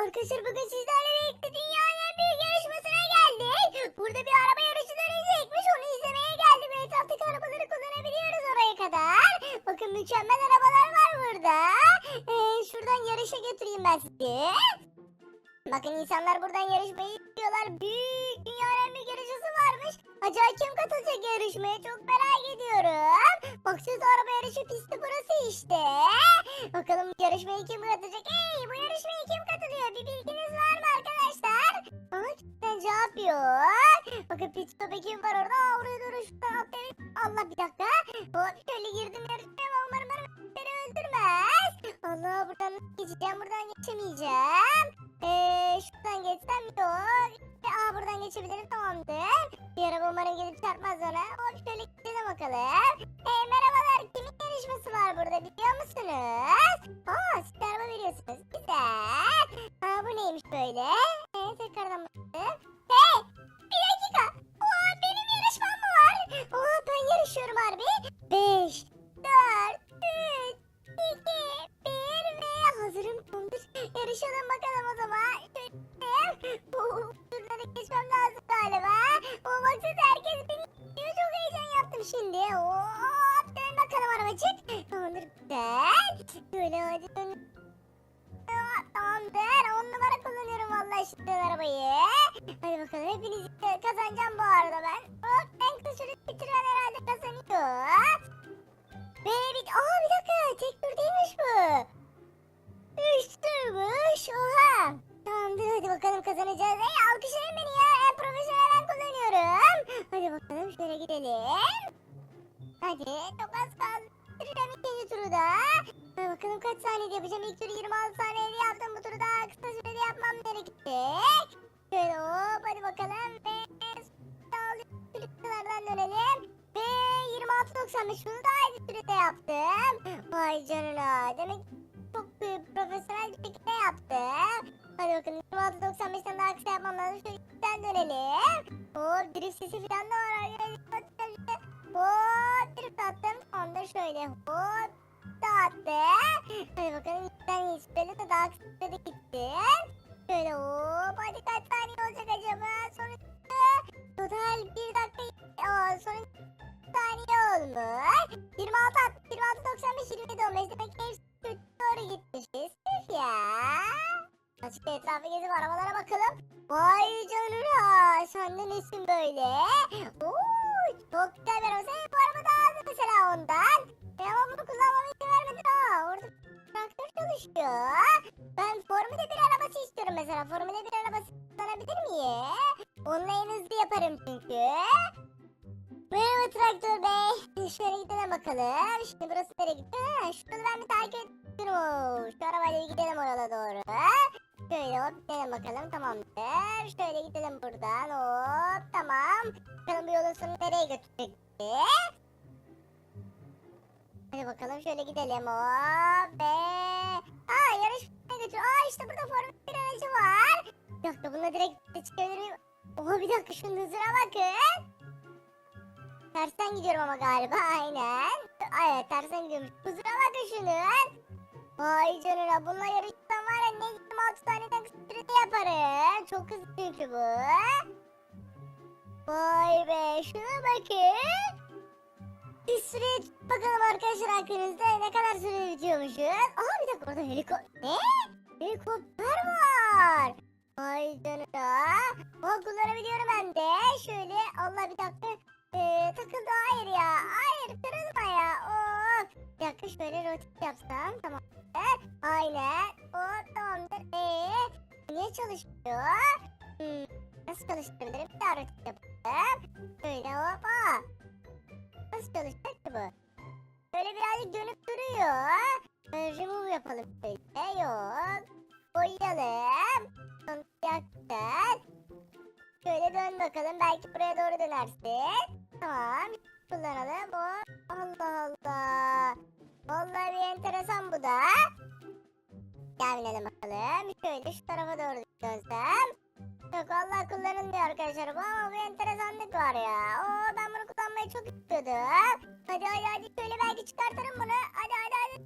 Arkadaşlar bugün sizlerle birlikte dünyanın en büyük yarışmasına geldik. Burada bir araba yarışı dönecekmiş. Onu izlemeye geldik. Ve etraftaki arabaları kullanabiliyoruz oraya kadar. Bakın mükemmel arabalar var burada. Ee, şuradan yarışa götüreyim ben sizi. Bakın insanlar buradan yarışmayı istiyorlar. Büyük dünyanın en büyük yarışması varmış. Acaba kim katılacak yarışmaya? Çok merak ediyorum. Baksanıza araba yarışı pisti burası işte. Bakalım bu yarışmaya kim katılacak? Hey bu yarışmaya kim Bakın pit stop'a kim var orada? Aa, oraya doğru şuradan atlayayım. Allah bir dakika. Hop şöyle girdim yarışmaya umarım umarım beni öldürmez. Allah buradan geçeceğim? Buradan geçemeyeceğim. Eee şuradan geçsem yok. Aa buradan geçebilirim tamamdır. Bir araba umarım gelip çarpmaz ona. Hop şöyle gidelim bakalım. Hey merhabalar kimin yarışması var burada biliyor musunuz? Aa siz araba veriyorsunuz. Güzel. Aa bu neymiş böyle? Bakalım o zaman. Şuraları geçmem lazım galiba. Oo baksana herkes beni. Çok heyecan yaptım şimdi. Hop dön bakalım arabacık. Tamamdır güzel. Şöyle hadi dön. Tamamdır. On numara kullanıyorum vallahi şimdi arabayı. Hadi bakalım hepinizi kazanacağım bu Tamamdır hadi bakalım kazanacağız. Ey alkışlayın beni ya. En profesyonel kullanıyorum. Hadi bakalım şöyle gidelim. Hadi çok az kaldı. Bitireceğim ikinci turu da. Bakalım kaç saniyede yapacağım. İlk turu 26 saniyede yaptım. Bu turu daha bakalım 26.95'ten daha kısa yapmam lazım. Şöyle üstten dönelim. Hop drift sesi falan da var. Hop drift attım. Tamamdır şöyle hop dağıttım. Hadi bakalım üstten yetiştirelim de daha kısa sürede gitti. Şöyle hop hadi kaç saniye olacak acaba? Sonuçta total 1 dakika Aa, son saniye olmuş. 26 60 26 95 27 15 demek hepsi Açık etrafı gezip arabalara bakalım. Vay canına. Sen de nesin böyle? Oo, çok bir araba. Senin bu araba daha hızlı mesela ondan. E ama bunu kullanmama izin vermedin ha. Orada traktör çalışıyor. Ben Formula 1 arabası istiyorum mesela. Formula 1 arabası kullanabilir miyim? Onunla en hızlı yaparım çünkü. Merhaba traktör bey. Şöyle gidelim bakalım. Şimdi burası nereye? Ha, şunu ben bir takip ediyorum. Şu arabayla gidelim oraya doğru. Şöyle hop gidelim bakalım tamamdır. Şöyle gidelim buradan hop tamam. Bakalım bu yolun sonu nereye götürecek? Hadi bakalım şöyle gidelim hop be. Aa yarış ne götür? Aa işte burada Formula 1 aracı var. Bir dakika bununla direkt çıkabilir miyim? Oha bir dakika şunun hızına bakın. Tersten gidiyorum ama galiba aynen. Ay, Evet tersten gidiyorum. Kusura bakın şunun. Vay canına bununla yarışsam var ya ne 26 saniyeden kısa sürede yaparım. Çok hızlı çünkü bu. Vay be şuna bakın. Bir bakalım arkadaşlar hakkınızda ne kadar süre bitiyormuşuz. Aa bir dakika orada helikopter. Ne? Helikopter var. Vay canına. O kullanabiliyorum ben de. Şöyle Allah bir dakika. Ee, takıldı hayır ya. Hayır kırılma ya. Of. Bir dakika şöyle rotate yapsam tamam. Aynen. O tamamdır. Ee, niye çalışmıyor? Hmm, nasıl çalıştırabilirim? Bir daha rotate yapalım. Şöyle hoppa. Nasıl çalışacak ki bu? Böyle birazcık dönüp duruyor. Böyle remove yapalım şöyle. Yok. Boyayalım. Sonra yakacağız. Şöyle dön bakalım. Belki buraya doğru dönersin. Tamam. Kullanalım. Hop. Allah Allah. Vallahi bir enteresan bu da. Gel binelim bakalım. Şöyle şu tarafa doğru dönsem. Yok vallahi kullanılmıyor arkadaşlar ama bir enteresanlık var ya. Oo ben bunu kullanmayı çok istiyordum. Hadi hadi hadi şöyle belki çıkartırım bunu. Hadi hadi hadi.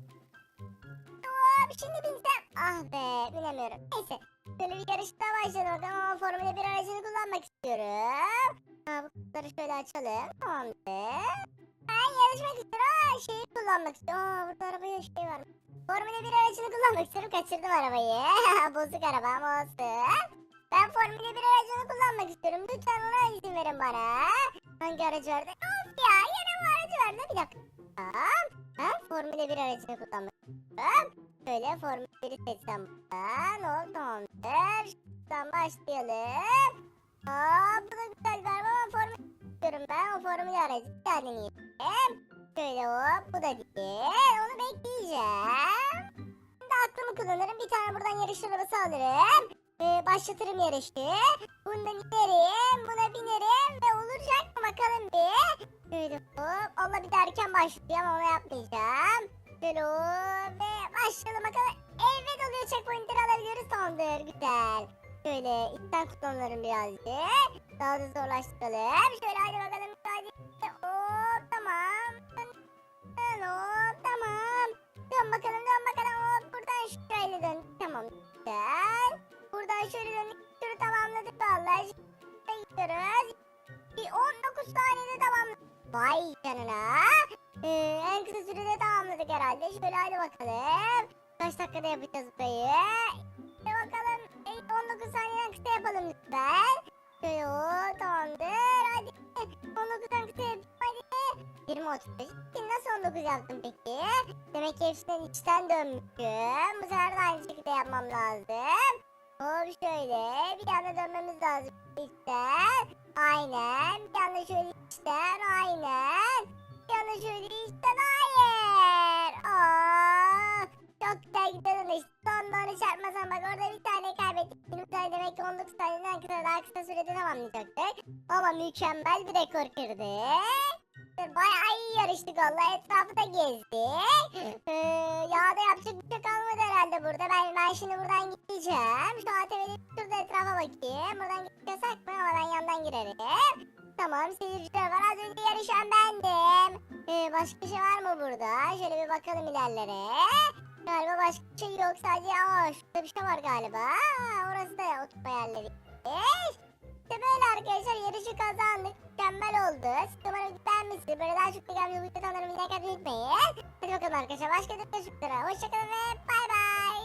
Hop şimdi binsem. Ah be binemiyorum. Neyse. Şöyle bir yarış daha başladı bakalım ama Formula 1 aracını kullanmak istiyorum. Ha, bu kutuları şöyle açalım. Tamamdır. Ben yarışmak istiyorum. Aa, şeyi kullanmak istiyorum. Aa, burada arabaya şey var. Formula 1 aracını kullanmak istiyorum. Kaçırdım arabayı. Bozuk arabam olsun. Ben Formula 1 aracını kullanmak istiyorum. Lütfen ona izin verin bana. Hangi aracı verdi? Of ya yine bu aracı verdi. Bir dakika. Tamam. Ben Formula 1 aracını kullanmak istiyorum. Şöyle Formula 1'i seçsem buradan. Oldu tamamdır. Şuradan başlayalım. Aa, bu da güzel galiba ama Formula istiyorum ben. O Formula aracı bir deneyeyim. Şöyle hop bu da değil. Onu bekleyeceğim. Şimdi aklımı kullanırım. Bir tane buradan yarış arabası alırım. Ee, başlatırım yarışı. Bundan inerim. Buna binerim. Ve olacak mı bakalım bir. Şöyle hop. Allah bir de erken onu yapmayacağım. Şöyle hop. Ve başlayalım bakalım. Evet oluyor. Checkpointleri alabiliyoruz. Tamamdır. Güzel. Şöyle içten kullanırım birazcık. Daha da zorlaştıralım. Şöyle hadi bakalım. Hadi. Tamam. Dön tamam. Dön bakalım dön bakalım hop buradan şöyle dön. Tamam güzel. Buradan şöyle döndük. Turu tamamladık vallahi. Gidiyoruz. Bir 19 saniyede tamamladık. Vay canına. Ee, en kısa sürede tamamladık herhalde. Şöyle hadi bakalım. Kaç dakikada yapacağız burayı? Hadi bakalım. Ee, 19 saniyeden kısa yapalım lütfen. Şöyle 20 35. Şimdi nasıl 19 yaptım peki? Demek ki hepsinden içten dönmüşüm. Bu sefer de aynı şekilde yapmam lazım. Hop şöyle. Bir anda dönmemiz lazım. İçten. Aynen. Bir anda şöyle içten. Aynen. Bir anda şöyle içten. Hayır. Aa, çok güzel gidiyordun işte. Sonunda onu çarpmasam bak orada bir tane kaybettik. Benim tane demek ki 19 saniyeden kısa daha kısa sürede tamamlayacaktık. Ama mükemmel bir rekor kırdık. Bayağı iyi yarıştık valla etrafı da gezdik. Ee, yağda yapacak bir şey kalmadı herhalde burada. Ben, ben şimdi buradan gideceğim. Şu ATV'de şurada etrafa bakayım. Buradan gitmek yasak mı? Ama ben yandan girerim. Tamam seyirciler var. Az önce yarışan bendim. Ee, başka bir şey var mı burada? Şöyle bir bakalım ilerlere. Galiba başka bir şey yok. Sadece aa, şurada bir şey var galiba. Aa, orası da oturma yerleri. İşte böyle arkadaşlar yarışı kazandık. Mükemmel oldu. Siz umarım beğenmişsiniz. Böyle daha çok videomu bu videodan like atmayı unutmayın. Hadi bakalım arkadaşlar. Başka bir görüşmek Hoşçakalın ve bay bay.